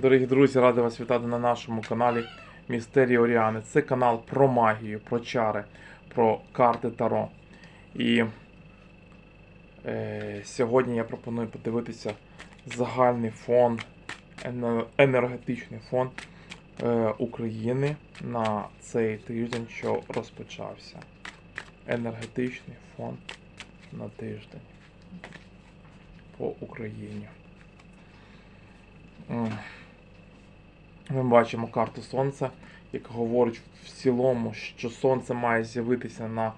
Дорогі друзі, радий вас вітати на нашому каналі Містерії Оріани. Це канал про магію, про чари, про карти Таро. І е, сьогодні я пропоную подивитися загальний фон, енергетичний фон е, України на цей тиждень, що розпочався. Енергетичний фон на тиждень по Україні. М. Ми бачимо карту Сонця, яка говорить в цілому, що Сонце має з'явитися на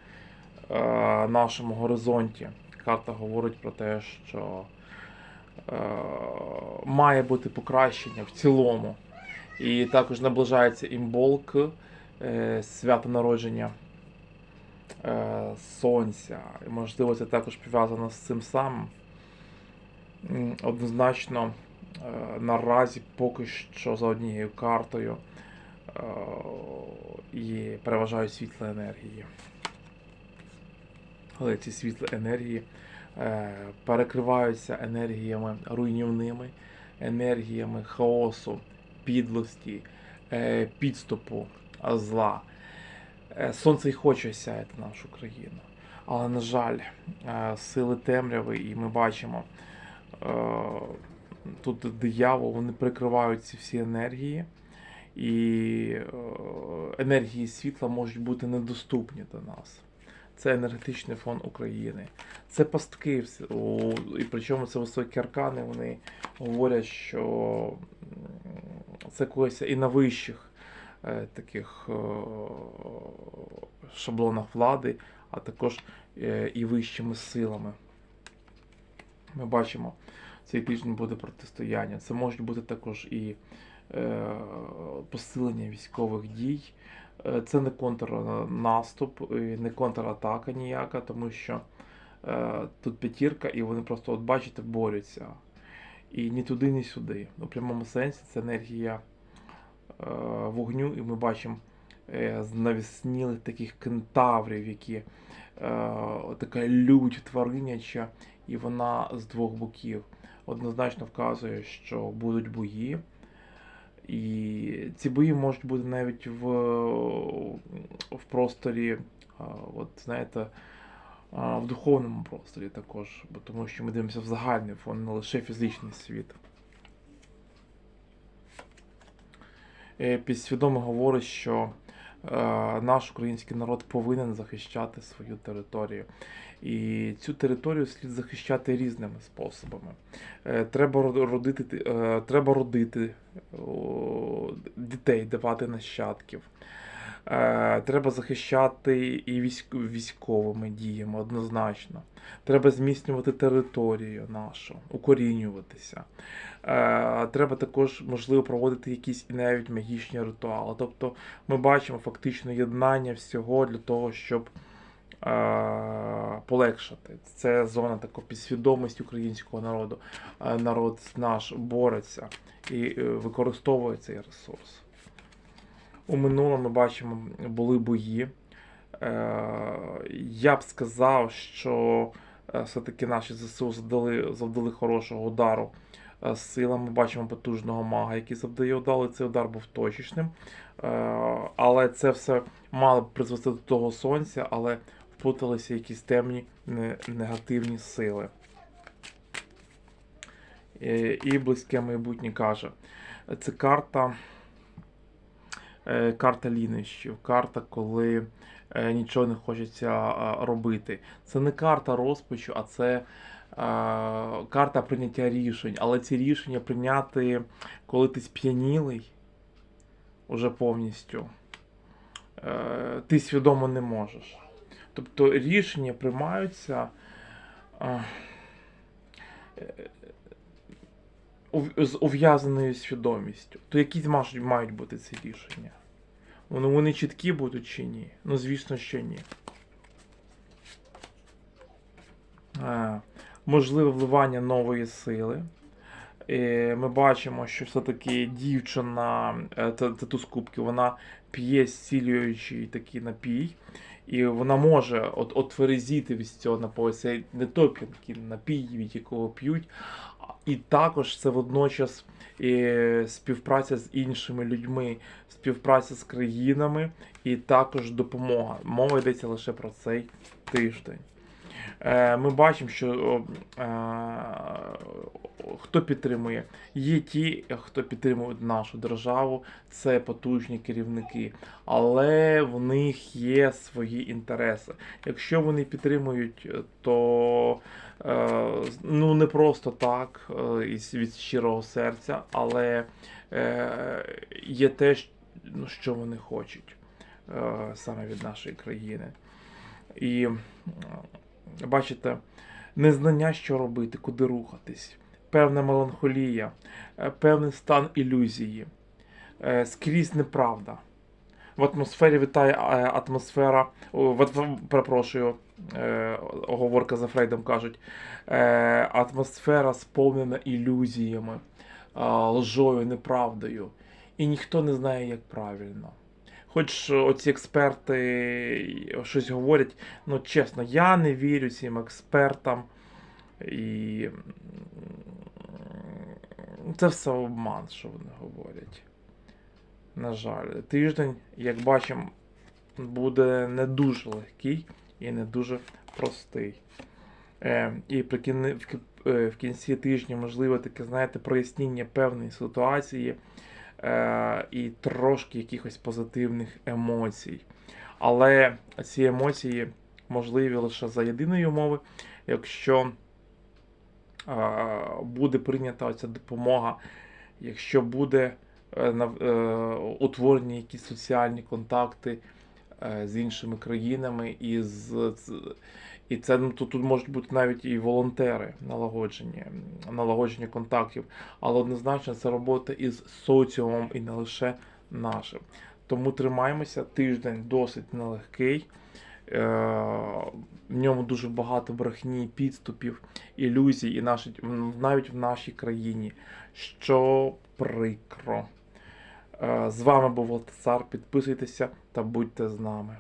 е, нашому горизонті. Карта говорить про те, що е, має бути покращення в цілому. І також наближається імболк, е, свято народження е, Сонця. І, можливо, це також пов'язано з цим самим. Однозначно, наразі поки що за однією картою е, і переважають світлі енергії. Але ці світлі енергії е, перекриваються енергіями руйнівними, енергіями хаосу, підлості, е, підступу, зла. Е, Сонце й хоче сяяти нашу країну. Але, на жаль, е, сили темряви, і ми бачимо, е, тут диявол, вони прикривають ці всі енергії, і е, енергії світла можуть бути недоступні до нас. Це енергетичний фон України. Це пастки, і причому це високі аркани, вони говорять, що це колись і на вищих е, таких е, шаблонах влади, а також і вищими силами. Ми бачимо, цей тиждень буде протистояння. Це можуть бути також і е, посилення військових дій. Е, Це не контрнаступ, не контратака ніяка, тому що е, тут п'ятірка, і вони просто, от бачите, борються. І ні туди, ні сюди. У прямому сенсі це енергія вогню, і ми бачимо навіснілих таких кентаврів, які така лють твариняча, і вона з двох боків. Однозначно вказує, що будуть бої. І ці бої можуть бути навіть в, в просторі, от знаєте, в духовному просторі також, бо тому що ми дивимося в загальний фон, не лише фізичний світ. Е, Підсвідомо говорить, що наш український народ повинен захищати свою територію. І цю територію слід захищати різними способами. Е, Треба родити, е, треба родити дітей, давати нащадків. Е, Треба захищати і військ- військовими діями однозначно. Треба зміцнювати територію нашу, укорінюватися. Е, Треба також, можливо, проводити якісь і навіть магічні ритуали. Тобто ми бачимо фактично єднання всього для того, щоб е, полегшити. Це зона такої підсвідомості українського народу. Народ наш бореться і використовує цей ресурс. У минулому ми бачимо, були бої. Е, Я б сказав, що е, все-таки наші ЗСУ завдали, завдали хорошого удару е, силами. Бачимо потужного мага, який завдає удар. Цей удар був точечним. Але це все мало б призвести до того сонця, але вплуталися якісь темні не- негативні сили. І близьке майбутнє каже. Це карта, карта лінощів, карта, коли е, нічого не хочеться робити. Це не карта розпачу, а це е, карта прийняття рішень. Але ці рішення прийняти, коли ти сп'янілий уже повністю, е, ти свідомо не можеш. Тобто рішення приймаються. е, з ув'язаною свідомістю. То які мають бути ці рішення? Вони, вони чіткі будуть чи ні? Ну, звісно, що ні. А, можливе вливання нової сили. Е, Ми бачимо, що все-таки дівчина, тату з кубки, вона п'є зцілюючий такий напій. І вона може от, отверезіти від цього напою. Це не той п'янкий напій, від якого п'ють. І також це водночас і співпраця з іншими людьми, співпраця з країнами і також допомога. Мова йдеться лише про цей тиждень. Е, Ми бачимо, що е, хто підтримує. Є ті, хто підтримує нашу державу, це потужні керівники, але в них є свої інтереси. Якщо вони підтримують, то е, ну не просто так, від щирого серця, але є те, ну, що вони хочуть саме від нашої країни. І бачите, незнання, що робити, куди рухатись, певна меланхолія, е, певний стан ілюзії, е, скрізь неправда. В атмосфері вітає е, атмосфера, перепрошую, оговорка за Фрейдом кажуть, атмосфера сповнена ілюзіями, лжою, неправдою. І ніхто не знає, як правильно. Хоч оці експерти щось говорять, ну чесно, я не вірю цим експертам. І це все обман, що вони говорять. На жаль, тиждень, як бачимо, буде не дуже легкий і не дуже простий. Е, і при кін... е, в кінці тижня, можливо, таке, знаєте, прояснення певної ситуації і трошки якихось позитивних емоцій. Але ці емоції можливі лише за єдиної умови, якщо е, буде прийнята оця допомога, якщо буде е, е, утворені якісь соціальні контакти е, з іншими країнами, і, з- і це ну, тут, тут можуть бути навіть і волонтери налагоджені, налагодження контактів, але однозначно це робота із соціумом і не лише нашим. Тому тримаємося, тиждень досить нелегкий. Е, В ньому дуже багато брехні, підступів, ілюзій, і наші, навіть в нашій країні, що прикро. Е, З вами був Валтасар. Підписуйтеся та будьте з нами.